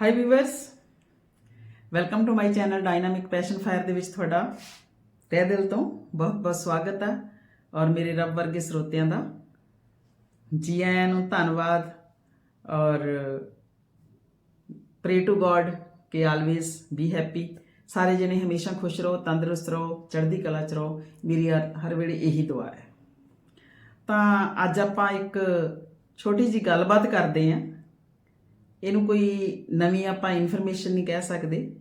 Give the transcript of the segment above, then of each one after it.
Hi viewers welcome to my channel dynamic passion fire ਦੇ ਵਿੱਚ ਤੁਹਾਡਾ ਤਹਿ ਦਿਲ ਤੋਂ ਬਹੁਤ ਬਹੁਤ ਸਵਾਗਤ ਹੈ ਔਰ ਮੇਰੇ ਰੱਬ ਵਰਗੇ ਸਰੋਤਿਆਂ ਦਾ। ਜੀ ਆਇਆਂ ਨੂੰ ਧੰਨਵਾਦ ਔਰ ਪ੍ਰੇ ਟੂ ਗੋਡ ਕਿ ਆਲਵੇਸ ਬੀ ਹੈਪੀ ਸਾਰੇ ਜਣੇ ਹਮੇਸ਼ਾ ਖੁਸ਼ ਰਹੋ, ਤੰਦਰੁਸਤ ਰਹੋ, ਚੜ੍ਹਦੀ ਕਲਾ ਚ ਰਹੋ। ਮੇਰੀ ਹਰ ਹਰ ਵੇਲੇ ਇਹੀ ਦੁਆ ਹੈ। ਤਾਂ ਅੱਜ ਆਪਾਂ ਇੱਕ ਛੋਟੀ ਜੀ ਗੱਲਬਾਤ ਕਰਦੇ ਆਂ ਇਹਨੂੰ ਕੋਈ ਨਵੀਂ ਆਪਾਂ ਇਨਫੋਰਮੇਸ਼ਨ ਨਹੀਂ ਕਹਿ ਸਕਦੇ।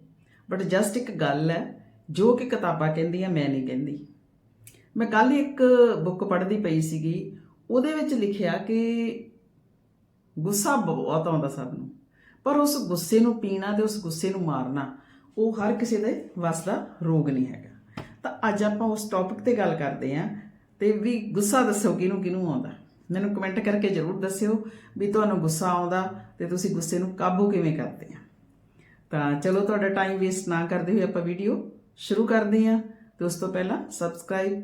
ਬਟ ਜਸਟ ਇੱਕ ਗੱਲ ਹੈ, ਜੋ ਕਿ ਕਿਤਾਬਾਂ ਕਹਿੰਦੀਆਂ ਮੈਂ ਨਹੀਂ ਕਹਿੰਦੀ। ਮੈਂ ਕੱਲ ਇੱਕ ਬੁੱਕ ਪੜ੍ਹਦੀ ਪਈ ਸੀਗੀ, ਉਹਦੇ ਵਿੱਚ ਲਿਖਿਆ ਕਿ ਗੁੱਸਾ ਬਹੁਤ ਆਉਂਦਾ ਸਭ ਨੂੰ। ਪਰ ਉਸ ਗੁੱਸੇ ਨੂੰ ਪੀਣਾ ਤੇ ਉਸ ਗੁੱਸੇ ਨੂੰ ਮਾਰਨਾ, ਉਹ ਹਰ ਕਿਸੇ ਦੇ ਵੱਸ ਦਾ ਰੋਗ ਨਹੀਂ ਹੈਗਾ। ਤਾਂ ਅੱਜ ਆਪਾਂ ਉਸ ਟੌਪਿਕ ਤੇ ਗੱਲ ਕਰਦੇ ਆਂ ਤੇ ਵੀ ਗੁੱਸਾ ਦੱਸੋ ਕਿਹਨੂੰ ਕਿਹਨੂੰ ਆਉਂਦਾ। ਮੈਨੂੰ ਕਮੈਂਟ ਕਰਕੇ ਜਰੂਰ ਦੱਸਿਓ ਵੀ ਤੁਹਾਨੂੰ ਗੁੱਸਾ ਆਉਂਦਾ ਤੇ ਤੁਸੀਂ ਗੁੱਸੇ ਨੂੰ ਕਾਬੂ ਕਿਵੇਂ ਕਰਦੇ ਆ। ਤਾਂ ਚਲੋ ਤੁਹਾਡਾ ਟਾਈਮ ਵੇਸਟ ਨਾ ਕਰਦੇ ਹੋਏ ਆਪਾਂ ਵੀਡੀਓ ਸ਼ੁਰੂ ਕਰਦੇ ਹਾਂ ਤੇ ਉਸ ਤੋਂ ਪਹਿਲਾਂ ਸਬਸਕ੍ਰਾਈਬ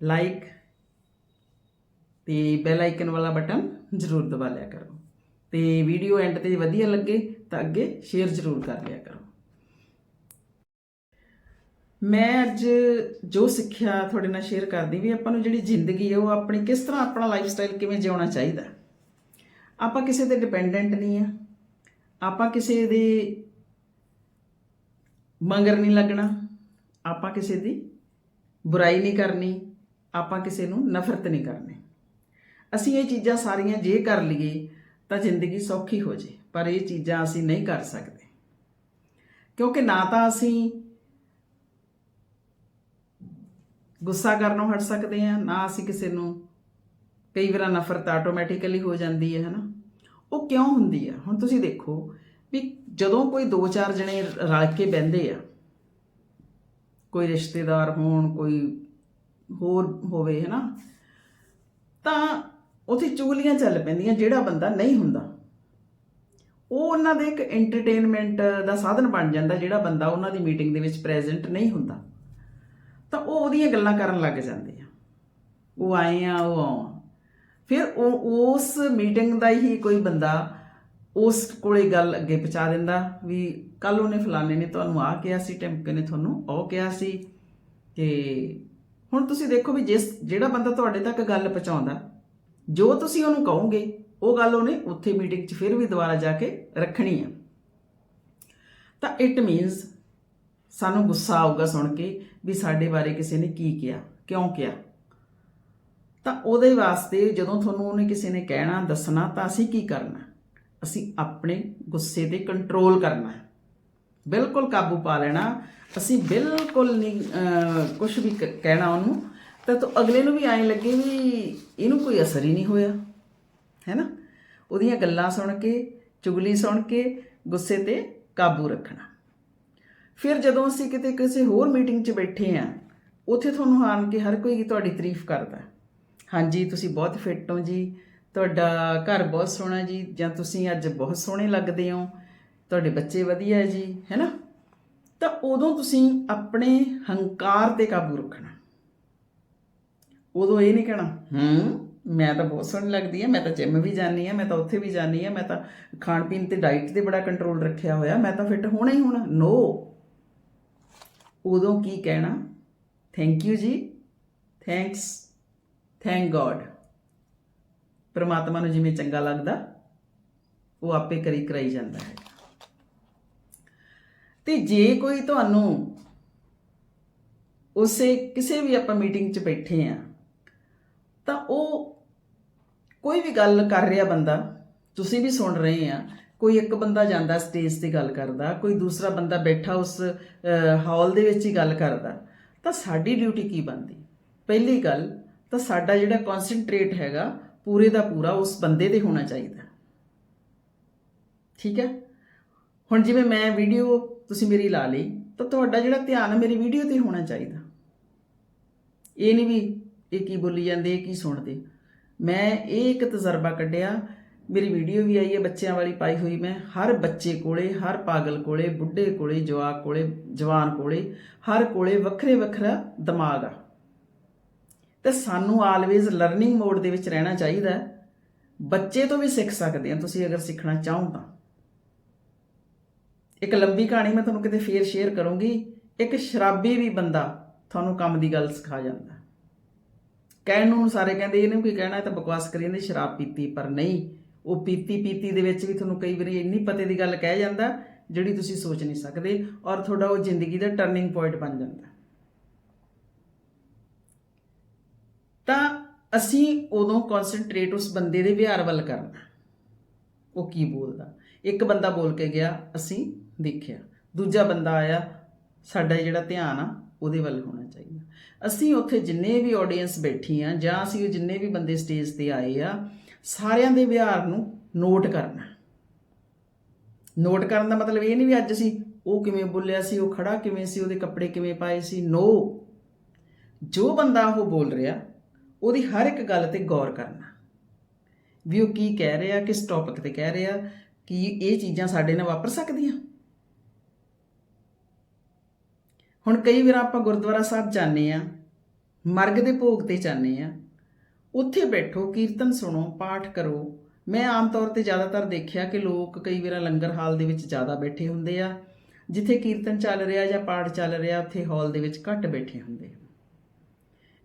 ਲਾਈਕ ਤੇ ਬੈਲ ਆਈਕਨ ਵਾਲਾ ਬਟਨ ਜ਼ਰੂਰ ਦਬਾ ਲਿਆ ਕਰੋ। ਤੇ ਵੀਡੀਓ ਐਂਡ ਤੇ ਵਧੀਆ ਲੱਗੇ ਤਾਂ ਅੱਗੇ ਸ਼ੇਅਰ ਜ਼ਰੂਰ ਕਰ ਲਿਆ ਕਰੋ। ਮੈਂ ਅੱਜ ਜੋ ਸਿੱਖਿਆ ਤੁਹਾਡੇ ਨਾਲ ਸ਼ੇਅਰ ਕਰਦੀ ਵੀ ਆਪਾਂ ਨੂੰ ਜਿਹੜੀ ਜ਼ਿੰਦਗੀ ਹੈ ਉਹ ਆਪਣੀ ਕਿਸ ਤਰ੍ਹਾਂ ਆਪਣਾ ਲਾਈਫ ਸਟਾਈਲ ਕਿਵੇਂ ਜਿਉਣਾ ਚਾਹੀਦਾ? ਆਪਾਂ ਕਿਸੇ ਤੇ ਡਿਪੈਂਡੈਂਟ ਨਹੀਂ ਆ। ਆਪਾਂ ਕਿਸੇ ਦੇ ਮੰਗਰ ਨਹੀਂ ਲੱਗਣਾ। ਆਪਾਂ ਕਿਸੇ ਦੀ ਬੁਰਾਈ ਨਹੀਂ ਕਰਨੀ। ਆਪਾਂ ਕਿਸੇ ਨੂੰ ਨਫ਼ਰਤ ਨਹੀਂ ਕਰਨੀ। ਅਸੀਂ ਇਹ ਚੀਜ਼ਾਂ ਸਾਰੀਆਂ ਜੇ ਕਰ ਲਈਏ, ਤਾਂ ਜ਼ਿੰਦਗੀ ਸੌਖੀ ਹੋ ਜੇ, ਪਰ ਇਹ ਚੀਜ਼ਾਂ ਅਸੀਂ ਨਹੀਂ ਕਰ ਸਕਦੇ। ਕਿਉਂਕਿ ਨਾ ਤਾਂ ਅਸੀਂ ਗੁੱਸਾ ਕਰਨੋਂ ਹਟ ਸਕਦੇ ਆ ਨਾ ਅਸੀਂ ਕਿਸੇ ਨੂੰ ਕਈ ਵਾਰ ਨਫ਼ਰਤ ਆਟੋਮੈਟਿਕਲੀ ਹੋ ਜਾਂਦੀ ਹੈ, ਹਨਾ? ਉਹ ਕਿਉਂ ਹੁੰਦੀ ਆ ਹੁਣ ਤੁਸੀਂ ਦੇਖੋ ਵੀ ਜਦੋਂ ਕੋਈ ਦੋ ਚਾਰ ਜਣੇ ਰਲ ਕੇ ਬਹਿੰਦੇ ਆ, ਕੋਈ ਰਿਸ਼ਤੇਦਾਰ ਹੋਣ, ਕੋਈ ਹੋਰ ਹੋਵੇ, ਹਨਾ? ਤਾਂ ਉਥੇ ਚੁਗਲੀਆਂ ਚੱਲ ਪੈਂਦੀਆਂ, ਜਿਹੜਾ ਬੰਦਾ ਨਹੀਂ ਹੁੰਦਾ। ਉਹ ਉਹਨਾਂ ਦੇ ਇੱਕ ਐਂਟਰਟੇਨਮੈਂਟ ਦਾ ਸਾਧਨ ਬਣ ਜਾਂਦਾ, ਜਿਹੜਾ ਬੰਦਾ ਉਹਨਾਂ ਦੀ ਮੀਟਿੰਗ ਦੇ ਵਿੱਚ ਪ੍ਰੈਜ਼ੈਂਟ ਨਹੀਂ ਹੁੰਦਾ। ਤਾਂ ਉਹ ਉਹਦੀਆਂ ਗੱਲਾਂ ਕਰਨ ਲੱਗ ਜਾਂਦੇ ਆ। ਉਹ ਆਏ ਆ, ਉਹ ਆ ਫਿਰ ਉਹ, ਉਸ ਮੀਟਿੰਗ ਦਾ ਹੀ ਕੋਈ ਬੰਦਾ ਉਸ ਕੋਲੇ ਗੱਲ ਅੱਗੇ ਪਹੁੰਚਾ ਦਿੰਦਾ ਵੀ ਕੱਲ ਉਹਨੇ ਫਲਾਣੇ ਨੇ ਤੁਹਾਨੂੰ ਆ ਕਿਹਾ ਸੀ, ਟਿਮਕੇ ਨੇ ਤੁਹਾਨੂੰ ਉਹ ਕਿਹਾ ਸੀ ਕਿ ਹੁਣ ਤੁਸੀਂ ਦੇਖੋ ਵੀ ਜਿਸ, ਜਿਹੜਾ ਬੰਦਾ ਤੁਹਾਡੇ ਤੱਕ ਗੱਲ ਪਹੁੰਚਾਉਂਦਾ, ਜੋ ਤੁਸੀਂ ਉਹਨੂੰ ਕਹੋਗੇ, ਉਹ ਗੱਲ ਉਹਨੇ ਉੱਥੇ ਮੀਟਿੰਗ 'ਚ ਫਿਰ ਵੀ ਦੁਬਾਰਾ ਜਾ ਕੇ ਰੱਖਣੀ ਆ। ਤਾਂ ਇਟ ਮੀਨਸ ਸਾਨੂੰ ਗੁੱਸਾ ਆਊਗਾ ਸੁਣ ਕੇ ਵੀ ਸਾਡੇ ਬਾਰੇ ਕਿਸੇ ਨੇ ਕੀ ਕਿਹਾ, ਕਿਉਂ ਕਿਹਾ। ਤਾਂ ਉਹਦੇ ਵਾਸਤੇ ਜਦੋਂ ਤੁਹਾਨੂੰ ਉਹਨੇ ਕਿਸੇ ਨੇ ਕਹਿਣਾ, ਦੱਸਣਾ, ਤਾਂ ਅਸੀਂ ਕੀ ਕਰਨਾ? ਅਸੀਂ ਆਪਣੇ ਗੁੱਸੇ ਤੇ ਕੰਟਰੋਲ ਕਰਨਾ ਹੈ। ਬਿਲਕੁਲ ਕਾਬੂ ਪਾ ਲੈਣਾ। ਅਸੀਂ ਬਿਲਕੁਲ ਨਹੀਂ ਕੁਝ ਵੀ ਕ- ਕਹਿਣਾ ਉਹਨੂੰ, ਤਾਂ ਤੋ ਅਗਲੇ ਨੂੰ ਵੀ ਐਂ ਲੱਗੇ ਵੀ ਇਹਨੂੰ ਕੋਈ ਅਸਰ ਹੀ ਨਹੀਂ ਹੋਇਆ। ਹੈ ਨਾ? ਉਹਦੀਆਂ ਗੱਲਾਂ ਸੁਣ ਕੇ, ਚੁਗਲੀ ਸੁਣ ਕੇ, ਗੁੱਸੇ ਤੇ ਕਾਬੂ ਰੱਖਣਾ। ਫਿਰ ਜਦੋਂ ਅਸੀਂ ਕਿਤੇ ਕਿਸੇ ਹੋਰ ਮੀਟਿੰਗ 'ਚ ਬੈਠੇ ਆ ਉੱਥੇ ਤੁਹਾਨੂੰ ਆਣ ਕੇ ਹਰ ਕੋਈ ਤੁਹਾਡੀ ਤਾਰੀਫ ਕਰਦਾ ਹਾਂਜੀ, ਤੁਸੀਂ ਬਹੁਤ ਫਿੱਟ ਹੋ ਜੀ, ਤੁਹਾਡਾ ਘਰ ਬਹੁਤ ਸੋਹਣਾ ਜੀ, ਜਾਂ ਤੁਸੀਂ ਅੱਜ ਬਹੁਤ ਸੋਹਣੇ ਲੱਗਦੇ ਹੋ, ਤੁਹਾਡੇ ਬੱਚੇ ਵਧੀਆ ਹੈ ਜੀ, ਹੈਨਾ? ਤਾਂ ਉਦੋਂ ਤੁਸੀਂ ਆਪਣੇ ਹੰਕਾਰ ਤੇ ਕਾਬੂ ਰੱਖਣਾ। ਉਦੋਂ ਇਹ ਨਹੀਂ ਕਹਿਣਾ, ਹੂੰ, ਮੈਂ ਤਾਂ ਬਹੁਤ ਸੋਹਣੀ ਲੱਗਦੀ ਆ ਮੈਂ ਤਾਂ ਜਿਮ ਵੀ ਜਾਂਦੀ ਆ ਮੈਂ ਤਾਂ ਉੱਥੇ ਵੀ ਜਾਂਦੀ ਆ ਮੈਂ ਤਾਂ ਖਾਣ ਪੀਣ ਤੇ ਡਾਈਟ ਤੇ ਬੜਾ ਕੰਟਰੋਲ ਰੱਖਿਆ ਹੋਇਆ, ਮੈਂ ਤਾਂ ਫਿੱਟ ਹੋਣਾ ਹੀ ਹੋਣਾ। ਨੋ ਉਦੋਂ ਕੀ ਕਹਿਣਾ? ਥੈਂਕ ਯੂ ਜੀ। ਥੈਂਕਸ ਥੈਂਕ ਗੋਡ ਪਰਮਾਤਮਾ ਨੂੰ ਜਿਵੇਂ ਚੰਗਾ ਲੱਗਦਾ, ਉਹ ਆਪੇ ਕਰੀ ਕਰਾਈ ਜਾਂਦਾ ਹੈ। ਤੇ ਜੇ ਕੋਈ ਤੁਹਾਨੂੰ ਉਸੇ ਕਿਸੇ ਵੀ ਆਪਾਂ ਮੀਟਿੰਗ 'ਚ ਬੈਠੇ ਆ ਤਾਂ ਉਹ ਕੋਈ ਵੀ ਗੱਲ ਕਰ ਰਿਹਾ ਬੰਦਾ, ਤੁਸੀਂ ਵੀ ਸੁਣ ਰਹੇ ਆ ਕੋਈ ਇੱਕ ਬੰਦਾ ਜਾਂਦਾ ਸਟੇਜ ਤੇ ਗੱਲ ਕਰਦਾ, ਕੋਈ ਦੂਸਰਾ ਬੰਦਾ ਬੈਠਾ ਉਸ ਹਾਲ ਦੇ ਵਿੱਚ ਹੀ ਗੱਲ ਕਰਦਾ, ਤਾਂ ਸਾਡੀ ਡਿਊਟੀ ਕੀ ਬਣਦੀ? ਪਹਿਲੀ ਗੱਲ ਤਾਂ ਸਾਡਾ ਜਿਹੜਾ ਕਨਸੈਂਟਰੇਟ ਹੈਗਾ, ਪੂਰੇ ਦਾ ਪੂਰਾ ਉਸ ਬੰਦੇ ਤੇ ਹੋਣਾ ਚਾਹੀਦਾ। ਠੀਕ ਹੈ? ਹੁਣ ਜਿਵੇਂ ਮੈਂ ਵੀਡੀਓ ਤੁਸੀਂ ਮੇਰੀ ਲਾ ਲਈ, ਤਾਂ ਤੁਹਾਡਾ ਜਿਹੜਾ ਧਿਆਨ ਮੇਰੀ ਵੀਡੀਓ ਤੇ ਹੋਣਾ ਚਾਹੀਦਾ। ਇਹ ਨਹੀਂ ਵੀ ਇਹ ਕੀ ਬੋਲੀ ਜਾਂਦੇ, ਇਹ ਕੀ ਸੁਣਦੇ। ਮੈਂ ਇਹ ਇੱਕ ਤਜਰਬਾ ਕੱਢਿਆ ਮੇਰੀ ਵੀਡੀਓ ਵੀ ਆਈ ਹੈ, ਬੱਚਿਆਂ ਵਾਲੀ ਪਾਈ ਹੋਈ ਮੈਂ। ਹਰ ਬੱਚੇ ਕੋਲੇ, ਹਰ ਪਾਗਲ ਕੋਲੇ, ਬੁੱਢੇ ਕੋਲੇ, ਜਵਾਕ ਕੋਲੇ, ਜਵਾਨ ਕੋਲੇ, ਹਰ ਕੋਲੇ ਵੱਖਰੇ ਵੱਖਰਾ ਦਿਮਾਗ ਆ। ਤੇ ਸਾਨੂੰ ਆਲਵੇਜ਼ ਲਰਨਿੰਗ ਮੋਡ ਦੇ ਵਿੱਚ ਰਹਿਣਾ ਚਾਹੀਦਾ ਬੱਚੇ ਤੋਂ ਵੀ ਸਿੱਖ ਸਕਦੇ ਆ, ਤੁਸੀਂ ਅਗਰ ਸਿੱਖਣਾ ਚਾਹੋ ਤਾਂ। ਇੱਕ ਲੰਬੀ ਕਹਾਣੀ ਮੈਂ ਤੁਹਾਨੂੰ ਕਿਤੇ ਫੇਰ ਸ਼ੇਅਰ ਕਰੂੰਗੀ। ਇੱਕ ਸ਼ਰਾਬੀ ਵੀ ਬੰਦਾ ਤੁਹਾਨੂੰ ਕੰਮ ਦੀ ਗੱਲ ਸਿਖਾ ਜਾਂਦਾ। ਕਹਿਣ ਨੂੰ ਸਾਰੇ ਕਹਿੰਦੇ ਇਹਨੂੰ ਕੀ ਕਹਿਣਾ ਤਾਂ ਬਕਵਾਸ ਕਰੀ ਜਾਂਦੇ, ਸ਼ਰਾਬ ਪੀਤੀ ਪਰ ਨਹੀਂ। ਉਹ ਪੀਤੀ ਪੀਤੀ ਦੇ ਵਿੱਚ ਵੀ ਤੁਹਾਨੂੰ ਕਈ ਵਾਰੀ ਇੰਨੀ ਪਤੇ ਦੀ ਗੱਲ ਕਹਿ ਜਾਂਦਾ, ਜਿਹੜੀ ਤੁਸੀਂ ਸੋਚ ਨਹੀਂ ਸਕਦੇ ਔਰ ਤੁਹਾਡਾ ਉਹ ਜ਼ਿੰਦਗੀ ਦਾ ਟਰਨਿੰਗ ਪੁਆਇੰਟ ਬਣ ਜਾਂਦਾ। ਤਾਂ ਅਸੀਂ ਉਦੋਂ ਕਨਸੈਂਟਰੇਟ ਉਸ ਬੰਦੇ ਦੇ ਵਿਹਾਰ ਵੱਲ ਕਰਨਾ। ਉਹ ਕੀ ਬੋਲਦਾ? ਇੱਕ ਬੰਦਾ ਬੋਲ ਕੇ ਗਿਆ, ਅਸੀਂ ਦੇਖਿਆ। ਦੂਜਾ ਬੰਦਾ ਆਇਆ, ਸਾਡਾ ਜਿਹੜਾ ਧਿਆਨ ਆ, ਉਹਦੇ ਵੱਲ ਹੋਣਾ ਚਾਹੀਦਾ। ਅਸੀਂ ਉੱਥੇ ਜਿੰਨੇ ਵੀ ਆਡੀਅנס ਬੈਠੀ ਆ ਜਾਂ ਅਸੀਂ ਉਹ ਜਿੰਨੇ ਵੀ ਬੰਦੇ ਸਟੇਜ ਤੇ ਆਏ ਆ ਸਾਰਿਆਂ ਦੇ ਵਿਹਾਰ ਨੂੰ ਨੋਟ ਕਰਨਾ। ਨੋਟ ਕਰਨ ਦਾ ਮਤਲਬ ਇਹ ਨਹੀਂ ਵੀ ਅੱਜ ਅਸੀਂ ਉਹ ਕਿਵੇਂ ਬੋਲਿਆ ਸੀ, ਉਹ ਖੜਾ ਕਿਵੇਂ ਸੀ, ਉਹਦੇ ਕੱਪੜੇ ਕਿਵੇਂ ਪਾਏ ਸੀ। ਨੋ ਜੋ ਬੰਦਾ ਉਹ ਬੋਲ ਰਿਹਾ, ਉਹਦੀ ਹਰ ਇੱਕ ਗੱਲ ਤੇ ਗੌਰ ਕਰਨਾ। ਵੀ ਉਹ ਕੀ ਕਹਿ ਰਿਹਾ, ਕਿਸ ਟੌਪਿਕ ਤੇ ਕਹਿ ਰਿਹਾ, ਕਿ ਇਹ ਚੀਜ਼ਾਂ ਸਾਡੇ ਨਾਲ ਵਾਪਰ ਸਕਦੀਆਂ। ਹੁਣ ਕਈ ਵਾਰ ਆਪਾਂ ਗੁਰਦੁਆਰਾ ਸਾਹਿਬ ਜਾਂਦੇ ਆ ਮਰਗ ਦੇ ਭੋਗ ਤੇ ਜਾਂਦੇ ਆ ਉੱਥੇ ਬੈਠੋ, ਕੀਰਤਨ ਸੁਣੋ, ਪਾਠ ਕਰੋ। ਮੈਂ ਆਮ ਤੌਰ ਤੇ ਜ਼ਿਆਦਾਤਰ ਦੇਖਿਆ ਕਿ ਲੋਕ ਕਈ ਵਾਰ ਲੰਗਰ ਹਾਲ ਦੇ ਵਿੱਚ ਜ਼ਿਆਦਾ ਬੈਠੇ ਹੁੰਦੇ ਆ, ਜਿੱਥੇ ਕੀਰਤਨ ਚੱਲ ਰਿਹਾ ਜਾਂ ਪਾਠ ਚੱਲ ਰਿਹਾ, ਉੱਥੇ ਹਾਲ ਦੇ ਵਿੱਚ ਘੱਟ ਬੈਠੇ ਹੁੰਦੇ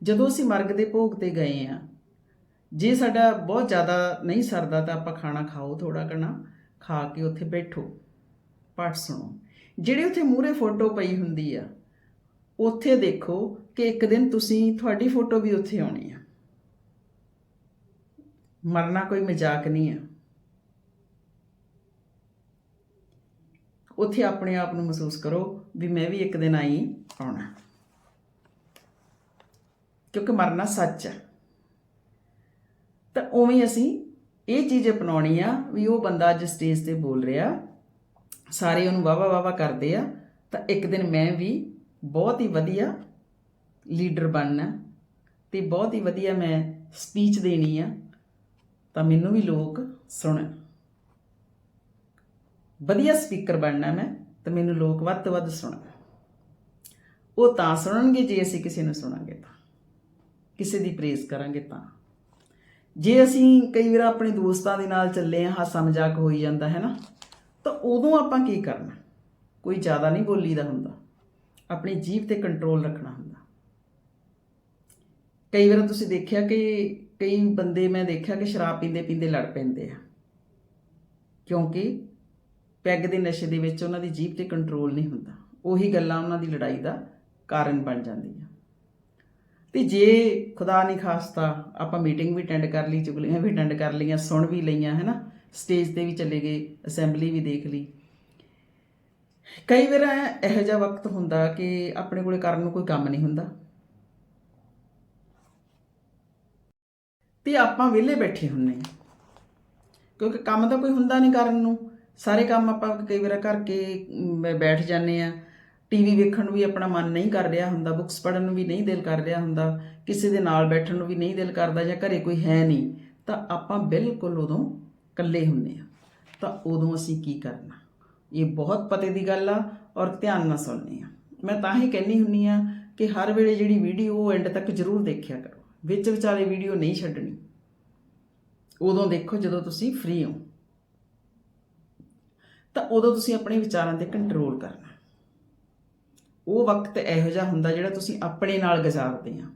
ਜਦੋਂ ਅਸੀਂ ਮਰਗ ਦੇ ਭੋਗ ਤੇ ਗਏ ਆ, ਜੇ ਸਾਡਾ ਬਹੁਤ ਜ਼ਿਆਦਾ ਨਹੀਂ ਸਰਦਾ ਤਾਂ ਆਪਾਂ ਖਾਣਾ ਖਾਓ ਥੋੜਾ ਕਣਾ ਖਾ ਕੇ ਉੱਥੇ ਬੈਠੋ, ਪਾਠ ਸੁਣੋ। ਜਿਹੜੇ ਉੱਥੇ ਮੂਹਰੇ ਫੋਟੋ ਪਈ ਹੁੰਦੀ ਆ, ਉੱਥੇ ਦੇਖੋ ਕਿ ਇੱਕ ਦਿਨ ਤੁਸੀਂ ਤੁਹਾਡੀ ਫੋਟੋ ਵੀ ਉੱਥੇ ਆਉਣੀ ਆ। ਮਰਨਾ ਕੋਈ ਮਜ਼ਾਕ ਨਹੀਂ ਹੈ। ਉੱਥੇ ਆਪਣੇ ਆਪ ਨੂੰ ਮਹਿਸੂਸ ਕਰੋ ਵੀ ਮੈਂ ਵੀ ਇੱਕ ਦਿਨ ਆਈ ਆਉਣਾ। ਕਿਉਂਕਿ ਮਰਨਾ ਸੱਚ ਹੈ। ਤਾਂ ਉਵੇਂ ਅਸੀਂ ਇਹ ਚੀਜ਼ ਅਪਣਾਉਣੀ ਆ ਵੀ ਉਹ ਬੰਦਾ ਅੱਜ ਸਟੇਜ ਤੇ ਬੋਲ ਰਿਹਾ, ਸਾਰੇ ਉਹਨੂੰ ਵਾਵਾ ਵਾਵਾ ਕਰਦੇ ਆ, ਤਾਂ ਇੱਕ ਦਿਨ ਮੈਂ ਵੀ ਬਹੁਤ ਹੀ ਵਧੀਆ ਲੀਡਰ ਬਣਨਾ ਤੇ ਬਹੁਤ ਹੀ ਵਧੀਆ ਮੈਂ ਸਪੀਚ ਦੇਣੀ ਆ। ਤਾਂ ਮੈਨੂੰ ਵੀ ਲੋਕ ਸੁਣਨ ਵਧੀਆ ਸਪੀਕਰ ਬਣਨਾ ਮੈਂ, ਤਾਂ ਮੈਨੂੰ ਲੋਕ ਵੱਧ ਤੋਂ ਵੱਧ ਸੁਣਨ ਉਹ ਤਾਂ ਸੁਣਨਗੇ, ਜੇ ਅਸੀਂ ਕਿਸੇ ਨੂੰ ਸੁਣਾਂਗੇ ਤਾਂ। ਕਿਸੇ ਦੀ ਪ੍ਰੇਜ਼ ਕਰਾਂਗੇ ਤਾਂ। ਜੇ ਅਸੀਂ ਕਈ ਵਾਰ ਆਪਣੇ ਦੋਸਤਾਂ ਦੇ ਨਾਲ ਚੱਲੇ ਆ ਹਾਸਾ ਮਜ਼ਾਕ ਹੋਈ ਜਾਂਦਾ, ਹੈ ਨਾ? ਤਾਂ ਉਦੋਂ ਆਪਾਂ ਕੀ ਕਰਨਾ? ਕੋਈ ਜ਼ਿਆਦਾ ਨਹੀਂ ਬੋਲੀਦਾ ਹੁੰਦਾ। ਆਪਣੀ ਜੀਭ ਤੇ ਕੰਟਰੋਲ ਰੱਖਣਾ ਹੁੰਦਾ। ਕਈ ਵਾਰ ਤੁਸੀਂ ਦੇਖਿਆ ਕਿ ਕਈ ਬੰਦੇ ਮੈਂ ਦੇਖਿਆ ਕਿ ਸ਼ਰਾਬ ਪੀਂਦੇ ਪੀਂਦੇ ਲੜ ਪੈਂਦੇ ਆ। ਕਿਉਂਕਿ ਪੈਗ ਦੇ ਨਸ਼ੇ ਦੇ ਵਿੱਚ ਉਹਨਾਂ ਦੀ ਜੀਭ ਤੇ ਕੰਟਰੋਲ ਨਹੀਂ ਹੁੰਦਾ। ਉਹੀ ਗੱਲਾਂ ਉਹਨਾਂ ਦੀ ਲੜਾਈ ਦਾ ਕਾਰਨ ਬਣ ਜਾਂਦੀਆਂ। ਤੇ ਜੇ ਖੁਦਾ ਨਹੀਂ ਖਾਸਤਾ ਆਪਾਂ ਮੀਟਿੰਗ ਵੀ ਅਟੈਂਡ ਕਰ ਲਈ, ਚੁਗਲੀਆਂ ਵੀ ਅਟੈਂਡ ਕਰ ਲਈਆਂ, ਸੁਣ ਵੀ ਲਈਆਂ, ਹੈਨਾ? ਸਟੇਜ ਤੇ ਵੀ ਚਲੇ ਗਏ, ਅਸੈਂਬਲੀ ਵੀ ਦੇਖ ਲਈ। ਕਈ ਵਾਰ ਇਹੋ ਜਿਹਾ ਵਕਤ ਹੁੰਦਾ ਕਿ ਆਪਣੇ ਕੋਲੇ ਕਰਨ ਨੂੰ ਕੋਈ ਕੰਮ ਨਹੀਂ ਹੁੰਦਾ। ਤੇ ਆਪਾਂ ਵਿਹਲੇ ਬੈਠੇ ਹੁੰਨੇ ਆ ਕਿਉਂਕਿ ਕੰਮ ਤਾਂ ਕੋਈ ਹੁੰਦਾ ਨਹੀਂ ਕਰਨ ਨੂੰ। ਸਾਰੇ ਕੰਮ ਆਪਾਂ ਕਈ ਵਾਰ ਕਰਕੇ ਬੈਠ ਜਾਂਦੇ ਆ ਟੀਵੀ ਵੇਖਣ ਨੂੰ ਵੀ ਆਪਣਾ ਮਨ ਨਹੀਂ ਕਰ ਰਿਹਾ ਹੁੰਦਾ ਬੁੱਕਸ ਪੜ੍ਹਨ ਨੂੰ ਵੀ ਨਹੀਂ ਦਿਲ ਕਰ ਰਿਹਾ ਹੁੰਦਾ, ਕਿਸੇ ਦੇ ਨਾਲ ਬੈਠਣ ਨੂੰ ਵੀ ਨਹੀਂ ਦਿਲ ਕਰਦਾ ਜਾਂ ਘਰੇ ਕੋਈ ਹੈ ਨਹੀਂ, ਤਾਂ ਆਪਾਂ ਬਿਲਕੁਲ ਉਦੋਂ ਇਕੱਲੇ ਹੁੰਨੇ ਆ ਤਾਂ ਉਦੋਂ ਅਸੀਂ ਕੀ ਕਰਨਾ? ਇਹ ਬਹੁਤ ਪਤੇ ਦੀ ਗੱਲ ਆ ਔਰ ਧਿਆਨ ਨਾਲ ਸੁਣਨੀ ਆ। ਮੈਂ ਤਾਂ ਹੀ ਕਹਿੰਨੀ ਹੁੰਨੀ ਆ ਕਿ ਹਰ ਵੇਲੇ ਜਿਹੜੀ ਵੀਡੀਓ ਐਂਡ ਤੱਕ ਜ਼ਰੂਰ ਦੇਖਿਆ ਕਰੋ। ਵਿੱਚ ਵਿਚਾਲੇ ਵੀਡੀਓ ਨਹੀਂ ਛੱਡਣੀ। ਉਦੋਂ ਦੇਖੋ ਜਦੋਂ ਤੁਸੀਂ ਫ੍ਰੀ ਹੋ। ਤਾਂ ਉਦੋਂ ਤੁਸੀਂ ਆਪਣੇ ਵਿਚਾਰਾਂ ਤੇ ਕੰਟਰੋਲ ਕਰਨਾ। ਉਹ ਵਕਤ ਇਹੋ ਜਿਹਾ ਹੁੰਦਾ ਜਿਹੜਾ ਤੁਸੀਂ ਆਪਣੇ ਨਾਲ ਗੁਜ਼ਾਰਦੇ ਆ।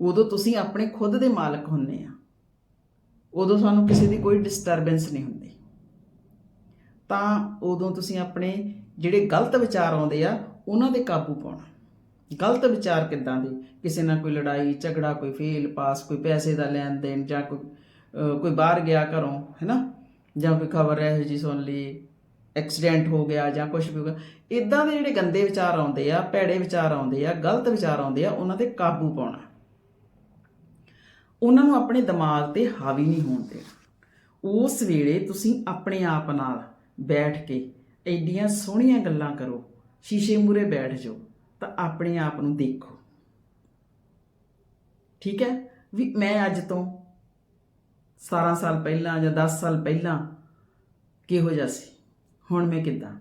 ਉਦੋਂ ਤੁਸੀਂ ਆਪਣੇ ਖੁਦ ਦੇ ਮਾਲਕ ਹੁੰਨੇ ਆ। ਉਦੋਂ ਸਾਨੂੰ ਕਿਸੇ ਦੀ ਕੋਈ ਡਿਸਟਰਬੈਂਸ ਨਹੀਂ ਹੁੰਦੀ। ਤਾਂ ਉਦੋਂ ਤੁਸੀਂ ਆਪਣੇ ਜਿਹੜੇ ਗਲਤ ਵਿਚਾਰ ਆਉਂਦੇ ਆ, ਉਹਨਾਂ 'ਤੇ ਕਾਬੂ ਪਾਉਣਾ। ਗਲਤ ਵਿਚਾਰ ਕਿੱਦਾਂ ਦੇ? ਕਿਸੇ ਨਾਲ ਕੋਈ ਲੜਾਈ, ਝਗੜਾ, ਕੋਈ ਫੇਲ, ਪਾਸ, ਕੋਈ ਪੈਸੇ ਦਾ ਲੈਣ ਦੇਣ ਜਾਂ ਕੋਈ ਕੋਈ ਬਾਹਰ ਗਿਆ ਘਰੋਂ, ਹੈਨਾ? ਜਾਂ ਕੋਈ ਖਬਰ ਇਹੋ ਜੀ ਸੁਣ ਲਈ, ਐਕਸੀਡੈਂਟ ਹੋ ਗਿਆ ਜਾਂ ਕੁਝ ਵੀ ਹੋ ਗਿਆ। ਇਦਾਂ ਦੇ ਜਿਹੜੇ ਗੰਦੇ ਵਿਚਾਰ ਆਉਂਦੇ ਆ, ਭੈੜੇ ਵਿਚਾਰ ਆਉਂਦੇ ਆ, ਗਲਤ ਵਿਚਾਰ ਆਉਂਦੇ ਆ, ਉਹਨਾਂ ਤੇ ਕਾਬੂ ਪਾਉਣਾ। ਉਹਨਾਂ ਨੂੰ ਆਪਣੇ ਦਿਮਾਗ ਤੇ ਹਾਵੀ ਨਹੀਂ ਹੋਣ ਦੇਣਾ। ਉਸ ਵੇਲੇ ਤੁਸੀਂ ਆਪਣੇ ਆਪ ਨਾਲ ਬੈਠ ਕੇ ਐਡੀਆਂ ਸੋਹਣੀਆਂ ਗੱਲਾਂ ਕਰੋ, ਸ਼ੀਸ਼ੇ ਮੂਰੇ ਬੈਠ ਜਾਓ। ਤਾਂ ਆਪਣੇ ਆਪ ਨੂੰ ਦੇਖੋ। ਠੀਕ ਹੈ? ਵੀ ਮੈਂ ਅੱਜ ਤੋਂ 17 ਸਾਲ ਪਹਿਲਾਂ ਜਾਂ 10 ਸਾਲ ਪਹਿਲਾਂ ਕਿਹੋ ਜਿਹਾ ਸੀ? ਹੁਣ ਮੈਂ ਕਿੱਦਾਂ?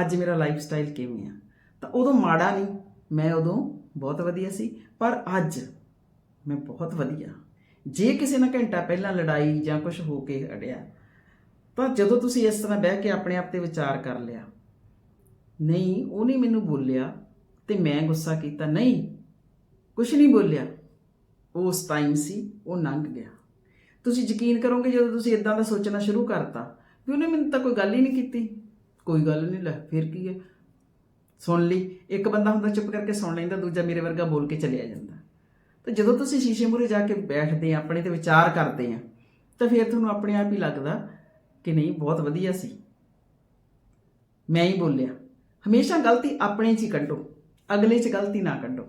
ਅੱਜ ਮੇਰਾ ਲਾਈਫ ਸਟਾਈਲ ਕਿਵੇਂ ਆ? ਤਾਂ ਉਦੋਂ ਮਾੜਾ ਨਹੀਂ, ਮੈਂ ਉਦੋਂ ਬਹੁਤ ਵਧੀਆ ਸੀ, ਪਰ ਅੱਜ ਮੈਂ ਬਹੁਤ ਵਧੀਆ। ਜੇ ਕਿਸੇ ਨਾਲ ਘੰਟਾ ਪਹਿਲਾਂ ਲੜਾਈ ਜਾਂ ਕੁਝ ਹੋ ਕੇ ਅੜਿਆ, ਤਾਂ ਜਦੋਂ ਤੁਸੀਂ ਇਸ ਤਰ੍ਹਾਂ ਬਹਿ ਕੇ ਆਪਣੇ ਆਪ ਤੇ ਵਿਚਾਰ ਕਰ ਲਿਆ, ਨਹੀਂ ਉਹਨੇ ਮੈਨੂੰ ਬੋਲਿਆ ਤੇ ਮੈਂ ਗੁੱਸਾ ਕੀਤਾ, ਨਹੀਂ ਕੁਝ ਨਹੀਂ ਬੋਲਿਆ। ਉਸ ਟਾਈਮ ਸੀ, ਉਹ ਲੰਘ ਗਿਆ। ਤੁਸੀਂ ਯਕੀਨ ਕਰੋਗੇ ਜਦੋਂ ਤੁਸੀਂ ਇਦਾਂ ਦਾ ਸੋਚਣਾ ਸ਼ੁਰੂ ਕਰਤਾ ਵੀ ਉਹਨੇ ਮੈਨੂੰ ਤਾਂ ਕੋਈ ਗੱਲ ਹੀ ਨਹੀਂ ਕੀਤੀ। ਕੋਈ ਗੱਲ ਨਹੀਂ, ਲੈ, ਫਿਰ ਕੀ ਹੈ? ਸੁਣ ਲਈ, ਇੱਕ ਬੰਦਾ ਹੁੰਦਾ ਚੁੱਪ ਕਰਕੇ ਸੁਣ ਲੈਂਦਾ, ਦੂਜਾ ਮੇਰੇ ਵਰਗਾ ਬੋਲ ਕੇ ਚਲਿਆ ਜਾਂਦਾ। ਤਾਂ ਜਦੋਂ ਤੁਸੀਂ ਸ਼ੀਸ਼ੇ ਮੂਹਰੇ ਜਾ ਕੇ ਬੈਠਦੇ ਆ, ਆਪਣੇ ਤੇ ਵਿਚਾਰ ਕਰਦੇ ਆ, ਤਾਂ ਫਿਰ ਤੁਹਾਨੂੰ ਆਪਣੇ ਆਪ ਹੀ ਲੱਗਦਾ ਕਿ ਨਹੀਂ, ਬਹੁਤ ਵਧੀਆ ਸੀ। ਮੈਂ ਹੀ ਬੋਲਿਆ, ਹਮੇਸ਼ਾ ਗਲਤੀ ਆਪਣੇ 'ਚ ਹੀ ਕੱਢੋ। ਅਗਲੇ 'ਚ ਗਲਤੀ ਨਾ ਕੱਢੋ।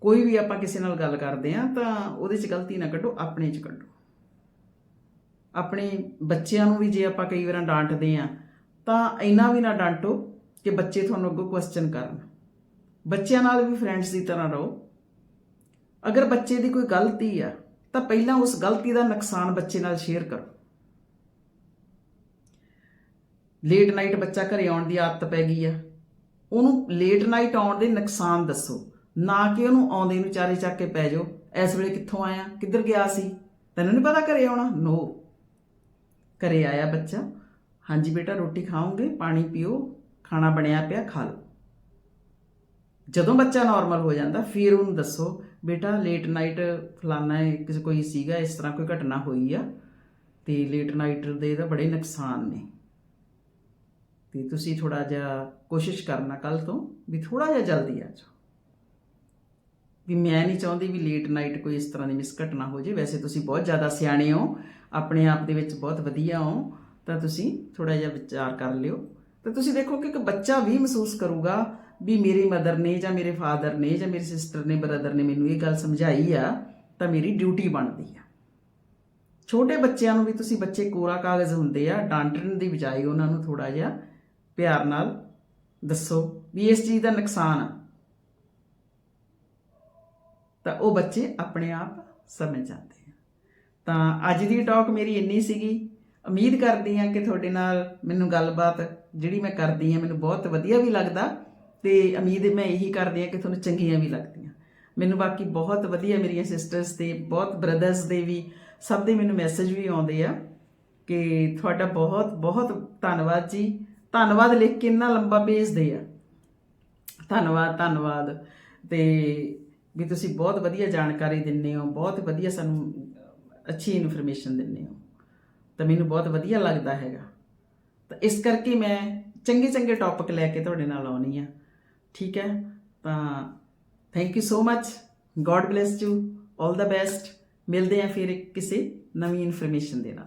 ਕੋਈ ਵੀ ਆਪਾਂ ਕਿਸੇ ਨਾਲ ਗੱਲ ਕਰਦੇ ਆ ਤਾਂ ਉਹਦੇ 'ਚ ਗਲਤੀ ਨਾ ਕੱਢੋ, ਆਪਣੇ 'ਚ ਕੱਢੋ। ਆਪਣੇ ਬੱਚਿਆਂ ਨੂੰ ਵੀ ਜੇ ਆਪਾਂ ਕਈ ਵਾਰਾਂ ਡਾਂਟਦੇ ਆ ਤਾਂ ਇੰਨਾ ਵੀ ਨਾ ਡਾਂਟੋ ਕਿ ਬੱਚੇ ਤੁਹਾਨੂੰ ਅੱਗੋਂ ਕੁਐਸਚਨ ਕਰਨ। ਬੱਚਿਆਂ ਨਾਲ ਵੀ ਫਰੈਂਡਸ ਦੀ ਤਰ੍ਹਾਂ ਰਹੋ। ਅਗਰ ਬੱਚੇ ਦੀ ਕੋਈ ਗਲਤੀ ਆ, ਤਾਂ ਪਹਿਲਾਂ ਉਸ ਗਲਤੀ ਦਾ ਨੁਕਸਾਨ ਬੱਚੇ ਨਾਲ ਸ਼ੇਅਰ ਕਰੋ। ਲੇਟ ਨਾਈਟ ਬੱਚਾ ਘਰੇ ਆਉਣ ਦੀ ਆਦਤ ਪੈ ਗਈ ਆ। ਉਹਨੂੰ ਲੇਟ ਨਾਈਟ ਆਉਣ ਦੇ ਨੁਕਸਾਨ ਦੱਸੋ। ਨਾ ਕਿ ਉਹਨੂੰ ਆਉਂਦੇ ਨੂੰ ਚਾਰੇ ਚੱਕ ਕੇ ਪੈ ਜਾਓ। ਇਸ ਵੇਲੇ ਕਿੱਥੋਂ ਆਇਆ? ਕਿੱਧਰ ਗਿਆ ਸੀ? ਤੈਨੂੰ ਨਹੀਂ ਪਤਾ ਘਰੇ ਆਉਣਾ? ਨੋ ਘਰੇ ਆਇਆ ਬੱਚਾ। ਹਾਂਜੀ ਬੇਟਾ, ਰੋਟੀ ਖਾਓਗੇ? ਪਾਣੀ ਪੀਓ। ਖਾਣਾ ਬਣਿਆ ਪਿਆ, ਖਾ ਲਓ। ਜਦੋਂ ਬੱਚਾ ਨਾਰਮਲ ਹੋ ਜਾਂਦਾ, ਫਿਰ ਉਹਨੂੰ ਦੱਸੋ, ਬੇਟਾ ਲੇਟ ਨਾਈਟ ਫਲਾਨਾ ਕਿਸੇ ਕੋਈ ਸੀਗਾ, ਇਸ ਤਰ੍ਹਾਂ ਕੋਈ ਘਟਨਾ ਹੋਈ ਆ? ਤੇ ਲੇਟ ਨਾਈਟ ਦੇ ਇਹਦਾ ਬੜੇ ਨੁਕਸਾਨ ਨੇ। ਤੇ ਤੁਸੀਂ ਥੋੜਾ ਜਿਹਾ ਕੋਸ਼ਿਸ਼ ਕਰਨਾ ਕੱਲ ਤੋਂ ਵੀ ਥੋੜਾ ਜਿਹਾ ਜਲਦੀ ਆ ਜਾਓ। ਵੀ ਮੈਂ ਨਹੀਂ ਚਾਹੁੰਦੀ ਵੀ ਲੇਟ ਨਾਈਟ ਕੋਈ ਇਸ ਤਰ੍ਹਾਂ ਦੀ ਮਿਸ ਹੋ ਜੇ ਵੈਸੇ ਤੁਸੀਂ ਬਹੁਤ ਜ਼ਿਆਦਾ ਸਿਆਣੇ ਹੋ, ਆਪਣੇ ਆਪ ਦੇ ਵਿੱਚ ਬਹੁਤ ਵਧੀਆ ਹੋ, ਤਾਂ ਤੁਸੀਂ ਥੋੜਾ ਜਿਹਾ ਵਿਚਾਰ ਕਰ ਲਿਓ। ਤਾਂ ਤੁਸੀਂ ਦੇਖੋ ਕਿ ਇੱਕ ਬੱਚਾ ਵੀ ਮਹਿਸੂਸ ਕਰੂਗਾ ਵੀ ਮੇਰੀ ਮਦਰ ਨੇ ਜਾਂ ਮੇਰੇ ਫਾਦਰ ਨੇ ਜਾਂ ਮੇਰੀ ਸਿਸਟਰ ਨੇ ਬ੍ਰਦਰ ਨੇ ਮੈਨੂੰ ਇਹ ਗੱਲ ਸਮਝਾਈ ਆ, ਤਾਂ ਮੇਰੀ ਡਿਊਟੀ ਬਣਦੀ ਆ। ਛੋਟੇ ਬੱਚਿਆਂ ਨੂੰ ਵੀ ਤੁਸੀਂ ਬੱਚੇ ਕੋਰਾ ਕਾਗਜ਼ ਹੁੰਦੇ ਆ ਡਾਂਟਣ ਦੀ ਬਜਾਏ ਉਹਨਾਂ ਨੂੰ ਥੋੜਾ ਜਿਹਾ ਪਿਆਰ ਨਾਲ ਦੱਸੋ ਵੀ ਇਸ ਚੀਜ਼ ਦਾ ਨੁਕਸਾਨ ਆ। ਤਾਂ ਉਹ ਬੱਚੇ ਆਪਣੇ ਆਪ ਸਮਝ ਜਾਂਦੇ ਆ। ਤਾਂ ਅੱਜ ਦੀ ਟਾਕ ਮੇਰੀ ਇੰਨੀ ਸੀਗੀ। ਉਮੀਦ ਕਰਦੀ ਹਾਂ ਕਿ ਤੁਹਾਡੇ ਨਾਲ ਮੈਨੂੰ ਗੱਲਬਾਤ ਜਿਹੜੀ ਮੈਂ ਕਰਦੀ ਹਾਂ ਮੈਨੂੰ ਬਹੁਤ ਵਧੀਆ ਵੀ ਲੱਗਦਾ ਤੇ ਉਮੀਦ ਮੈਂ ਇਹੀ ਕਰਦੀ ਹਾਂ ਕਿ ਤੁਹਾਨੂੰ ਚੰਗੀਆਂ ਵੀ ਲੱਗਦੀਆਂ। ਮੈਨੂੰ ਬਾਕੀ ਬਹੁਤ ਵਧੀਆ ਮੇਰੀਆਂ ਸਿਸਟਰਸ ਤੇ ਬਹੁਤ ਬ੍ਰਦਰਸ ਦੇ ਵੀ ਸਭ ਦੇ ਮੈਨੂੰ ਮੈਸੇਜ ਵੀ ਆਉਂਦੇ ਆ ਕਿ ਤੁਹਾਡਾ ਬਹੁਤ ਬਹੁਤ ਧੰਨਵਾਦ ਜੀ। ਧੰਨਵਾਦ ਲਿਖ ਕੇ ਇੰਨਾ ਲੰਬਾ ਭੇਜਦੇ ਆ। ਧੰਨਵਾਦ ਧੰਨਵਾਦ। ਤੇ ਵੀ ਤੁਸੀਂ ਬਹੁਤ ਵਧੀਆ ਜਾਣਕਾਰੀ ਦਿੰਦੇ ਹੋ, ਬਹੁਤ ਵਧੀਆ ਸਾਨੂੰ ਅੱਛੀ ਇਨਫੋਰਮੇਸ਼ਨ ਦਿੰਦੇ ਹੋ। ਤਾਂ ਮੈਨੂੰ ਬਹੁਤ ਵਧੀਆ ਲੱਗਦਾ ਹੈਗਾ। ਤਾਂ ਇਸ ਕਰਕੇ ਮੈਂ ਚੰਗੇ ਚੰਗੇ ਟੌਪਿਕ ਲੈ ਕੇ ਤੁਹਾਡੇ ਨਾਲ ਆਉਣੀ ਆ। ਠੀਕ ਹੈ? ਤਾਂ thank you so much god bless you 올 the best ਮਿਲਦੇ ਆ ਫਿਰ ਕਿਸੇ ਨਵੀਂ ਇਨਫੋਰਮੇਸ਼ਨ ਦੇ ਨਾਲ।